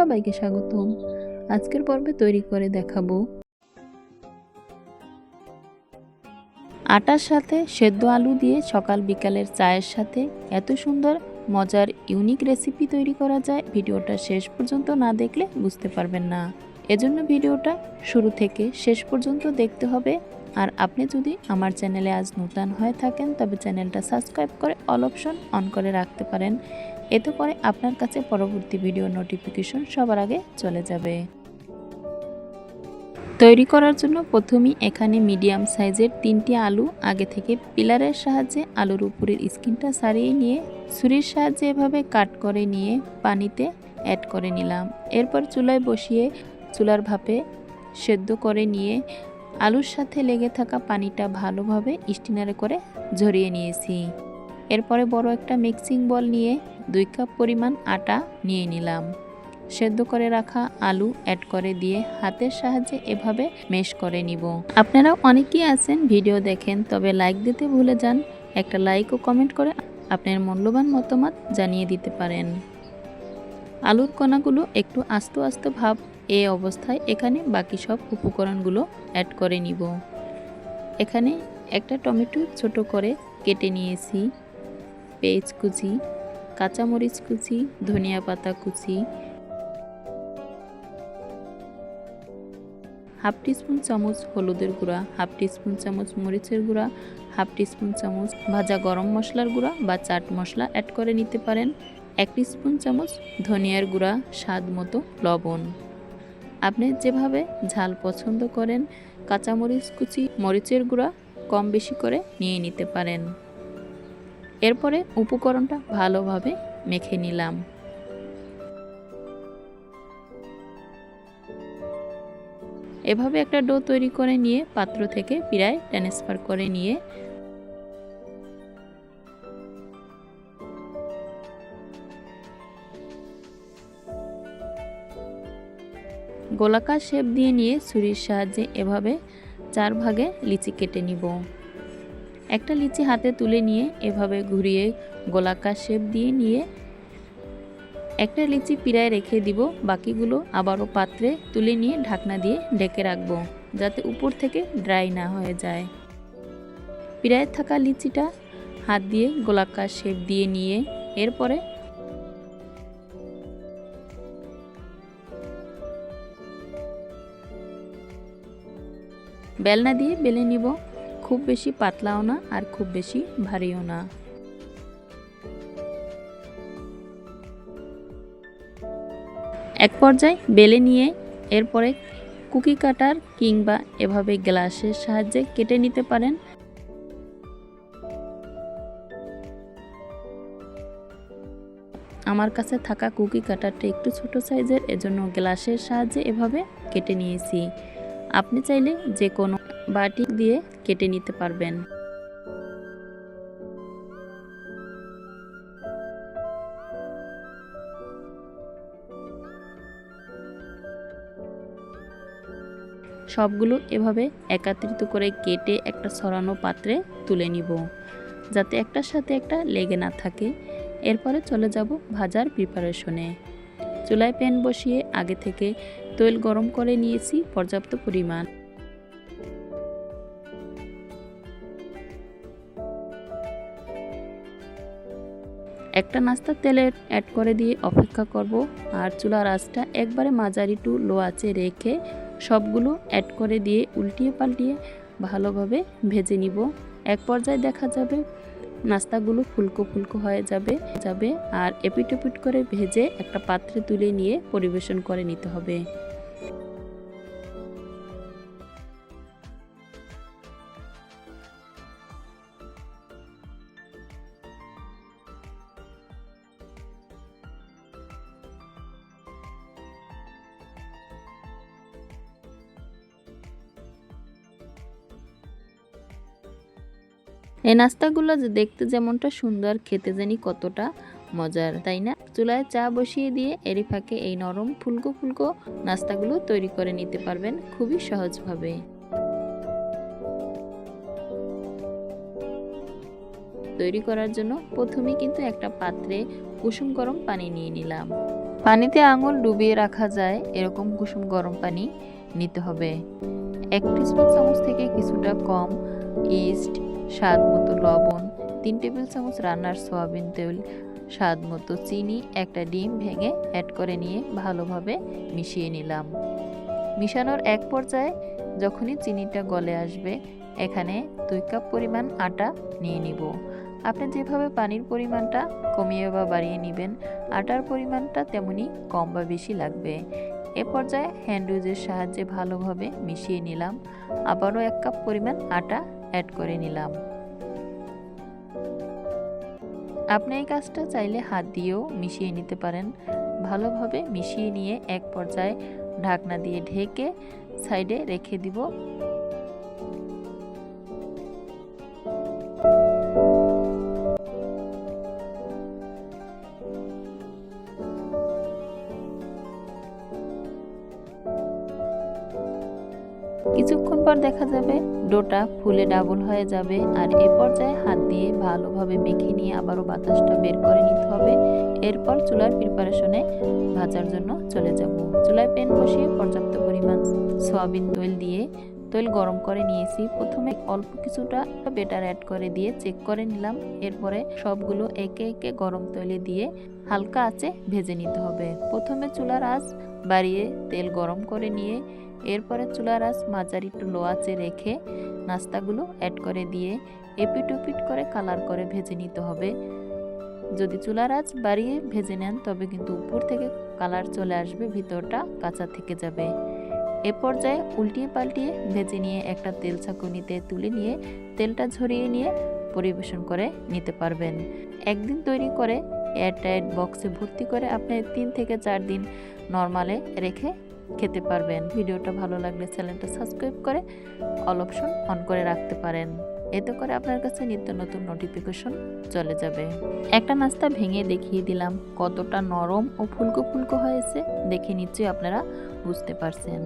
সবাইকে স্বাগতম। আজকের পর্বে তৈরি করে দেখাবো। আটার সাথে সেদ্ধ আলু দিয়ে সকাল বিকালের চায়ের সাথে এত সুন্দর, মজার ইউনিক রেসিপি তৈরি করা যায় ভিডিওটা শেষ পর্যন্ত না দেখলে বুঝতে পারবেন না। এজন্য ভিডিওটা শুরু থেকে শেষ পর্যন্ত দেখতে হবে। আর আপনি যদি আমার চ্যানেলে আজ নতুন হয়ে থাকেন, তবে চ্যানেলটা সাবস্ক্রাইব করে অল অপশন অন করে রাখতে পারেন। এতে করে আপনার কাছে পরবর্তী ভিডিও নোটিফিকেশন সবার আগে চলে যাবে। তৈরি করার জন্য প্রথমেই এখানে মিডিয়াম সাইজের তিনটি আলু আগে থেকে পিলারের সাহায্যে আলুর উপরের স্কিনটা সারিয়ে নিয়ে ছুরির সাহায্যে এভাবে কাট করে নিয়ে পানিতে অ্যাড করে নিলাম। এরপর চুলায় বসিয়ে চুলার ভাপে সেদ্ধ করে নিয়ে আলুর সাথে লেগে থাকা পানিটা ভালোভাবে স্টিনারে করে ঝরিয়ে নিয়েছি। এরপরে বড় একটা মিক্সিং বল নিয়ে দুই কাপ পরিমাণ আটা নিয়ে নিলাম। সেদ্ধ করে রাখা আলু অ্যাড করে দিয়ে হাতের সাহায্যে এভাবে মেশ করে নিব। আপনারা অনেকেই আছেন ভিডিও দেখেন, তবে লাইক দিতে ভুলে যান। একটা লাইক ও কমেন্ট করে আপনার মূল্যবান মতামত জানিয়ে দিতে পারেন। আলুর কণাগুলো একটু আস্ত আস্ত ভাব এ অবস্থায় এখানে বাকি সব উপকরণগুলো অ্যাড করে নিব। এখানে একটা টমেটো ছোট করে কেটে নিয়েছি। পেঁয়াজ কুচি, কাঁচামরিচ কুচি, ধনিয়া পাতা কুচি, হাফ টিস্পুন চামচ হলুদের গুঁড়া, হাফ টিস্পুন চামচ মরিচের গুঁড়া, হাফ টিস্পুন চামচ ভাজা গরম মশলার গুঁড়া বা চাট মশলা অ্যাড করে নিতে পারেন। এক টিস্পুন চামচ ধনিয়ার গুঁড়া, স্বাদ মতো লবণ। আপনি যেভাবে ঝাল পছন্দ করেন, কাঁচামরিচ কুচি, মরিচের গুঁড়া কম বেশি করে নিয়ে নিতে পারেন। এরপরে উপকরণটা ভালোভাবে মেখে নিলাম। এভাবে একটা ডো তৈরি করে নিয়ে পাত্র থেকে পিড়ায় ট্রান্সফার করে নিয়ে গোলাকার শেপ দিয়ে নিয়ে ছুরির সাহায্যে এভাবে চার ভাগে লিচি কেটে নিব। একটা লিচি হাতে তুলে নিয়ে এভাবে ঘুরিয়ে গোলাকার শেপ দিয়ে নিয়ে একটা লিচি পিড়ায় রেখে দিব। বাকিগুলো আবারও পাত্রে তুলে নিয়ে ঢাকনা দিয়ে ঢেকে রাখব, যাতে উপর থেকে ড্রাই না হয়ে যায়। পিড়ায় থাকা লিচিটা হাত দিয়ে গোলাকার শেপ দিয়ে নিয়ে এরপরে বেলনা দিয়ে বেলে নিব। খুব বেশি পাতলাও না আর খুব বেশি ভারীও না। এক পর্যায়ে বেলে নিয়ে এরপরে কুকি কাটার কিংবা এভাবে গ্লাসের সাহায্যে কেটে নিতে পারেন। আমার কাছে থাকা কুকি কাটারটা একটু ছোট সাইজের, এজন্য গ্লাসের সাহায্যে এভাবে কেটে নিয়েছি। আপনি চাইলে যে কোনো বাটি দিয়ে কেটে নিতে পারবেন। সবগুলো এভাবে একাত্রিত করে কেটে একটা সরানো পাত্রে তুলে নিব, যাতে একটার সাথে একটা লেগে না থাকে। এরপরে চলে যাব ভাজার প্রিপারেশনে। চুলায় প্যান বসিয়ে আগে থেকে তেল গরম করে নিয়েছি পর্যাপ্ত পরিমাণ। একটা নাস্তার তেলে অ্যাড করে দিয়ে অপেক্ষা করব। আর চুলার আঁচটা একবারে মাঝারি টু লো আঁচে রেখে সবগুলো অ্যাড করে দিয়ে উল্টিয়ে পাল্টিয়ে ভালোভাবে ভেজে নিব। এক পর্যায়ে দেখা যাবে নাস্তাগুলো ফুলকো ফুলকো হয়ে যাবে যাবে। আর এপিট এপিট করে ভেজে একটা পাত্রে তুলে নিয়ে পরিবেশন করে নিতে হবে। এই নাস্তাগুলো যে দেখতে যেমনটা সুন্দর, খেতে জানি কতটা মজার, তাই না? চুলায় চা বসিয়ে দিয়ে এরি ফাঁকে এই নরম ফুলকো ফুলকো নাস্তাগুলো তৈরি করে নিতে পারবেন খুবই সহজভাবে। তৈরি করার জন্য প্রথমে কিন্তু একটা পাত্রে কুসুম গরম পানি নিয়ে নিলাম। পানিতে আঙুল ডুবিয়ে রাখা যায়, এরকম কুসুম গরম পানি নিতে হবে। এক টিস্পুন চামচ থেকে কিছুটা কম ইস্ট স্বাদ মতো লবণ, তিন টেবিল চামচ রান্নার সয়াবিন তেল, স্বাদ মতো চিনি, একটা ডিম ভেঙে অ্যাড করে নিয়ে ভালোভাবে মিশিয়ে নিলাম। মিশানোর এক পর্যায়ে যখনই চিনিটা গলে আসবে, এখানে দুই কাপ পরিমাণ আটা নিয়ে নিব। আপনি যেভাবে পানির পরিমাণটা কমিয়ে বা বাড়িয়ে নেবেন, আটার পরিমাণটা তেমনি কম বা বেশি লাগবে। এ পর্যায়ে হ্যান্ডউইচের সাহায্যে ভালোভাবে মিশিয়ে নিলাম। আবারও এক কাপ পরিমাণ আটা অ্যাড করে নিলাম। আপনি এই কাজটা চাইলে হাত দিয়েও মিশিয়ে নিতে পারেন। ভালোভাবে মিশিয়ে নিয়ে এক পর্যায়ে ঢাকনা দিয়ে ঢেকে সাইডে রেখে দিব। কিছুক্ষণ পর দেখা যাবে ডোটা ফুলে ডাবল হয়ে যাবে আর এ পর্যায়ে হাত দিয়ে ভালোভাবে মেখে নিয়ে আবারও বাতাসটা বের করে নিতে হবে। এরপর চুলার প্রিপারেশনে ভাজার জন্য চলে যাব। চুলায় প্যান বসিয়ে পর্যাপ্ত পরিমাণ সয়াবিন তেল দিয়ে তেল গরম করে নিয়েছি। প্রথমে অল্প কিছুটা বেটার অ্যাড করে দিয়ে চেক করে নিলাম। এরপরে সবগুলো একে একে গরম তেলে দিয়ে হালকা আঁচে ভেজে নিতে হবে। প্রথমে চুলার আঁচ বাড়িয়ে তেল গরম করে নিয়ে, এরপরে চুলার আঁচ মাঝারি একটু লো আঁচে রেখে নাস্তাগুলো অ্যাড করে দিয়ে এপিট উপিট করে কালার করে ভেজে নিতে হবে। যদি চুলার আঁচ বাড়িয়ে ভেজে নেন, তবে কিন্তু উপর থেকে কালার চলে আসবে, ভিতরটা কাঁচা থেকে যাবে। এ পর্যায়ে উল্টিয়ে পাল্টিয়ে ভেজে নিয়ে একটা তেল ছাঁকুনিতে তুলে নিয়ে তেলটা ঝরিয়ে নিয়ে পরিবেশন করে নিতে পারবেন। একদিন তৈরি করে এয়ারটাইট বক্সে ভর্তি করে আপনি তিন থেকে চার দিন নর্মালে রেখে খেতে পারবেন। ভিডিওটা ভালো লাগলে চ্যানেলটা সাবস্ক্রাইব করে অল অপশন অন করে রাখতে পারেন। এতে করে আপনার কাছে নিত্য নতুন নোটিফিকেশন চলে যাবে। একটা নাস্তা ভেঙে দেখিয়ে দিলাম, কতটা নরম ও ফুলকো ফুলকো হয়েছে দেখে নিশ্চয়ই আপনারা বুঝতে পারছেন।